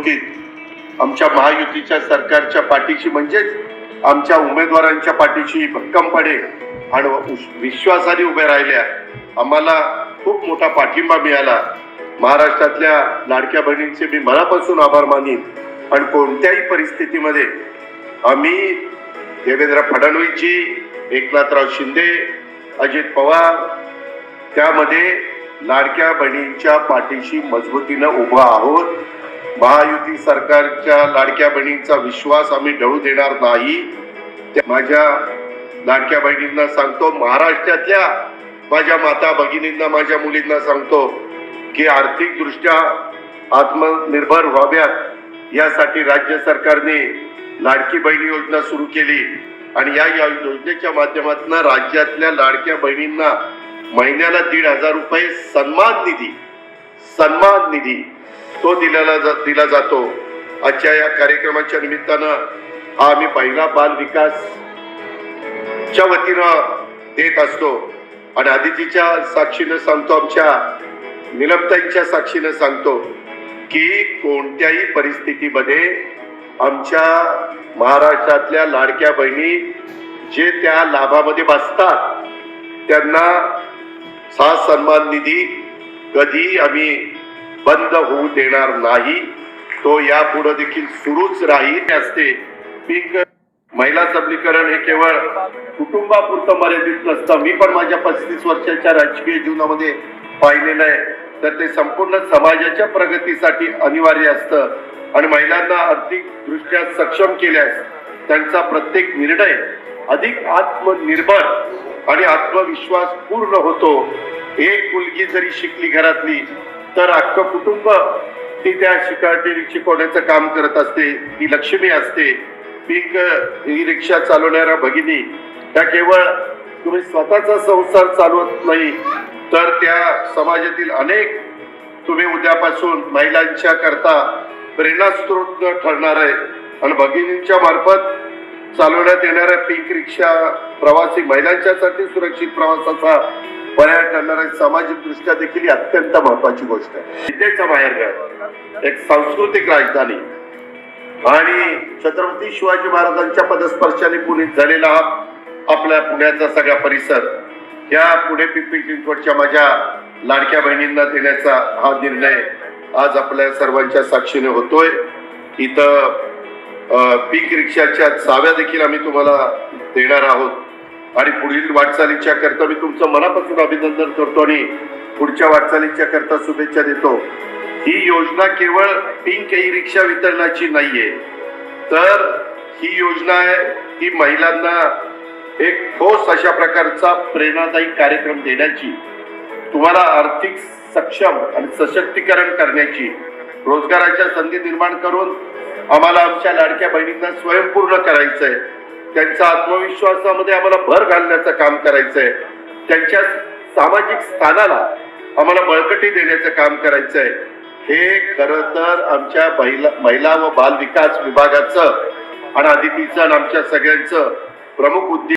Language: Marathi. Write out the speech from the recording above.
निवडणुकीत आमच्या महायुतीच्या सरकारच्या पाठीशी म्हणजेच आमच्या उमेदवारांच्या पाठीशी भक्कमपणे आणि विश्वासाने उभ्या राहिल्या आम्हाला खूप मोठा पाठिंबा मिळाला. महाराष्ट्रातल्या लाडक्या बहिणींचे मी मनापासून आभार मानीन. आणि कोणत्याही परिस्थितीमध्ये आम्ही देवेंद्र फडणवीसजी एकनाथराव शिंदे अजित पवार त्यामध्ये लाडक्या बहिणींच्या पाठीशी मजबूतीनं उभा आहोत. महायुती सरकारच्या लाडक्या बहिणींचा विश्वास आम्ही ढळू देणार नाही. त्या- माझ्या लाडक्या बहिणींना सांगतो महाराष्ट्रातल्या माझ्या माता भगिनींना माझ्या मुलींना सांगतो की आर्थिकदृष्ट्या आत्मनिर्भर व्हाव्यात. यासाठी राज्य सरकारने लाडकी बहिणी योजना सुरू केली आणि या या योजनेच्या माध्यमातून राज्यातल्या लाडक्या बहिणींना महिन्याला दीड हजार रुपये सन्मान निधी सन्मान निधी तो दिलेला जा- दिला जातो. आजच्या या कार्यक्रमाच्या निमित्तानं हा आम्ही पहिला बाल विकास च्या वतीनं देत असतो. आणि आदितीच्या साक्षीनं सांगतो आमच्या निलमताईंच्या साक्षीनं सांगतो की कोणत्याही परिस्थितीमध्ये आमच्या महाराष्ट्रातल्या लाडक्या बहिणी जे त्या लाभामध्ये बसतात त्यांना सा सन्मान निधी कधी आम्ही बंद होऊ देणार नाही. तो यापुढे देखील सुरूच राहील. असते पीक महिला सबलीकरण हे केवळ कुटुंबापुरतं मर्यादित नसतं. मी पण माझ्या पस्तीस वर्षाच्या राजकीय जीवनामध्ये पाहिलेलं आहे. तर ते संपूर्ण समाजाच्या प्रगतीसाठी अनिवार्य असतं. आणि महिलांना आर्थिक दृष्ट्या सक्षम केल्यास त्यांचा प्रत्येक निर्णय अधिक आत्मनिर्भर आणि आत्मविश्वास पूर्ण होतो. एक मुलगी जरी शिकली घरातली तर अख्खं कुटुंब ती त्या शिकाटी शिकवण्याचं काम करत असते ती लक्ष्मी असते. पीक ही रिक्षा चालवणाऱ्या भगिनी त्या केवळ तुम्ही स्वतःचा संसार चालवत नाही तर त्या समाजातील अनेक तुम्ही उद्यापासून महिलांच्या करता प्रेरणास्त्रोत ठरणार आहे. आणि भगिनींच्या मार्फत चालवण्यात येणाऱ्या पीक रिक्षा प्रवासी महिलांच्यासाठी सुरक्षित प्रवासाचा पर्याय ठरणारा सामाजिक दृष्ट्या देखील ही अत्यंत महत्वाची गोष्ट आहे. विद्येचा माहेरघर एक सांस्कृतिक राजधानी. आणि छत्रपती शिवाजी महाराजांच्या पदस्पर्शाने पुणे झालेला हा आपल्या पुण्याचा सगळा परिसर या पुणे पिंपरी चिंचवडच्या माझ्या लाडक्या बहिणींना देण्याचा हा निर्णय आज आपल्या सर्वांच्या साक्षीने होतोय. इथं पीक रिक्षाच्या चाव्या देखील आम्ही तुम्हाला देणार आहोत. आणि पुढील वाटचालीच्या करता मी तुमचं मनापासून अभिनंदन करतो आणि पुढच्या वाटचालीच्या करता शुभेच्छा देतो. ही योजना केवळ पिंक ई रिक्षा वितरणाची नाहीये. तर ही योजना आहे ही महिलांना एक ठोस अशा प्रकारचा प्रेरणादायी कार्यक्रम देण्याची तुम्हाला आर्थिक सक्षम आणि सशक्तीकरण करण्याची रोजगाराच्या संधी निर्माण करून आम्हाला आमच्या लाडक्या बहिणींना स्वयंपूर्ण करायचं आहे त्यांच्या आत्मविश्वासामध्ये आम्हाला भर घालण्याचं काम करायचंय. त्यांच्या सामाजिक स्थानाला आम्हाला बळकटी देण्याचं काम करायचंय. हे खर तर आमच्या महिला महिला व बाल विकास विभागाचं आणि आदितीचं आणि आमच्या सगळ्यांचं प्रमुख उद्देश